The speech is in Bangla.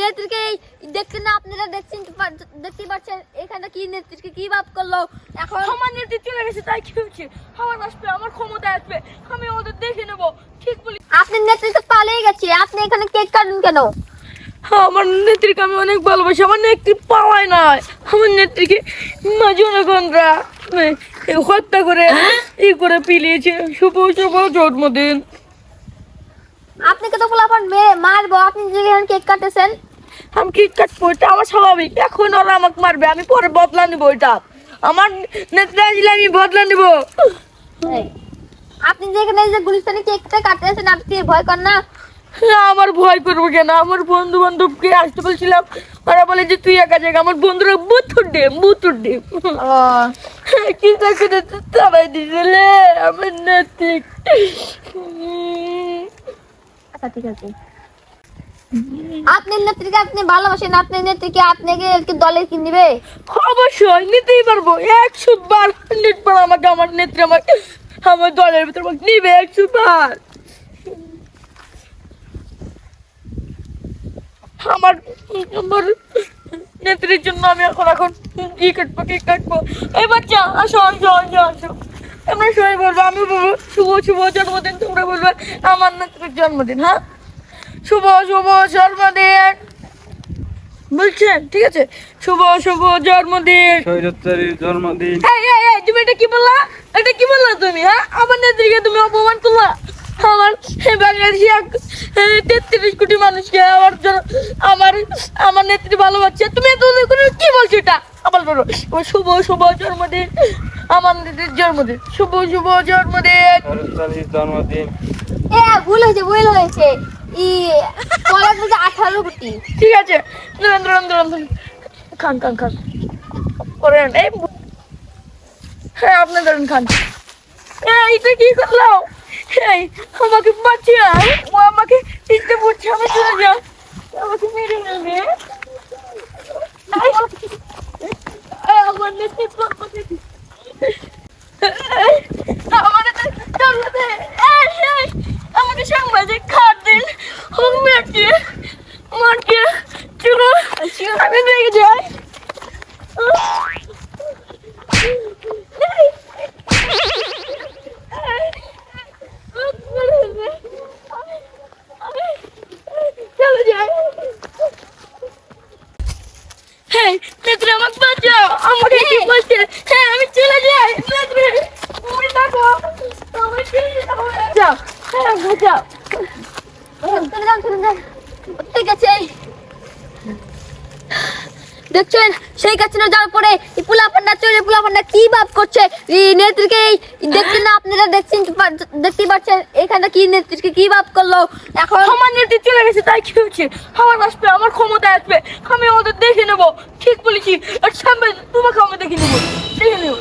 নেত্রীকে দেখতে না আপনারা দেখছেন দেখতে পাচ্ছেন এখানে কি নেত্রীকে কি ভাব করল? এখন আমার নেত্রী চলে গেছে তাই কি হচ্ছে? আমার আসবে আমার ক্ষমতা আসবে আমি ওদের দেখে নেব। ঠিক বলি আপনার নেত্রী তো পালিয়ে গেছে আপনি এখানে কেক কাটুন কেন? আমার নেত্রীকে আমি অনেক ভালোবাসি আমার নেত্রী পাওয়াই না। আমার নেত্রীকে জনগণরা মানে, হত্যা করে ই করে পিলিয়েছে। শুভ শুভ জন্মদিন। আপনাকে তো পোলাপান মেয়ে মারবো? আপনি যে এখানে কেক কাটেছেন আমি কি কাটবো এটা আমার স্বাভাবিক। এখন ওরা আমাকে মারবে আমি পরে বদলা নিবো এটা আমার নেত্রী আসলে আমি বদলা নিবো। আপনি যে এখানে এই যে গুলিস্তানে কেকটা কাটতেছেন আপনি ভয় কর না? আমার ভয় করব কেন? আমার বন্ধু বান্ধবকে আসতে বলছিলাম ওরা বলে যে তুই একা জায়গা আমার বন্ধুরা বুথুর ডিম বুথুর ডিম। ও। কি করে তারাই দিছিলে আমার নেত্রী আচ্ছা ঠিক আছে। আপনার নেত্রীকে আপনি ভালোবাসেন আপনার নেত্রীকে আপনাকে দলে কি নিবে? অবশ্যই নিতেই পারব। একশো বার হান্ড্রেড বার আমাকে আমার নেত্রী আমাকে আমার দলের ভিতরে নিবে একশো বার আমার আমার নেত্রীর জন্য আমি এখন এখন কি কাটবো কি কাটবো? এই বাচ্চা, আসো আসো আসো আসো। তোমরা সবাই বলব, আমি বলব, শুভ শুভ জন্মদিন, তোমরা বলবে, আমার নেত্রীর জন্মদিন হ্যাঁ? শুভ শুভ জন্মদিন। বলছেন ঠিক আছে। শুভ শুভ জন্মদিন। স্বৈরাচারীর জন্মদিন। এই এই এই তুমি এটা কি বললা? এটা কি বললা তুমি হ্যাঁ? আমার নেত্রীকে তুমি অপমান করলা। আমার বাংলাদেশি তেত্রিশ কোটি মানুষকে আমার আমার আমার নেত্রী ভালোবাসছে। তুমি এত করে কি বলছো এটা? আবার বলো। শুভ শুভ জন্মদিন। আমার নেত্রীর জন্মদিন। শুভ শুভ জন্মদিন। জন্মদিন। এ ভুল হয়েছে ভুল হয়েছে। ই কলেজ মধ্যে আঠারো কোটি। ঠিক আছে, ধরুন ধরুন ধরুন ধরুন। খান খান হ্যাঁ এইটা কি করলাম এই, আমাকে বাঁচিয়ে। ও আমাকে ইচ্ছে পড়ছে আমি চলে যাও। আমাকে মেরে নেবে আমার নেত্রী জন্মদিন। এই, আমার নেত্রী জন্মদিন। এই, এই, আমাকে সাংবাদিক খাট দিন মেয়েকে মাকে চলো। আমি দেখে যাই। হ্যাঁ আমাকে বাঁচাও। আমাকে কি বলছে। হ্যাঁ আমি চলে যাই। তুমি চলে যাও। হ্যাঁ বাঁচাও। ঠিক আছে দেখছেন? সেই কাছে যাওয়ার পরে এই পোলাপান্ডা চলে পোলাপান্ডা কি ভাব করছে? নেত্রীকে দেখছেন না আপনারা দেখছেন দেখতে পাচ্ছেন? এখানে কি নেত্রীকে কি ভাব করল? এখন আমার নেত্রী চলে গেছে, তাই কি হচ্ছে? আমার আসবে, আমার ক্ষমতা আসবে। আমি ওদের দেখে নেব। ঠিক বলেছি। আর সামনে তোমাকে আমি দেখে নেব। দেখে নেব।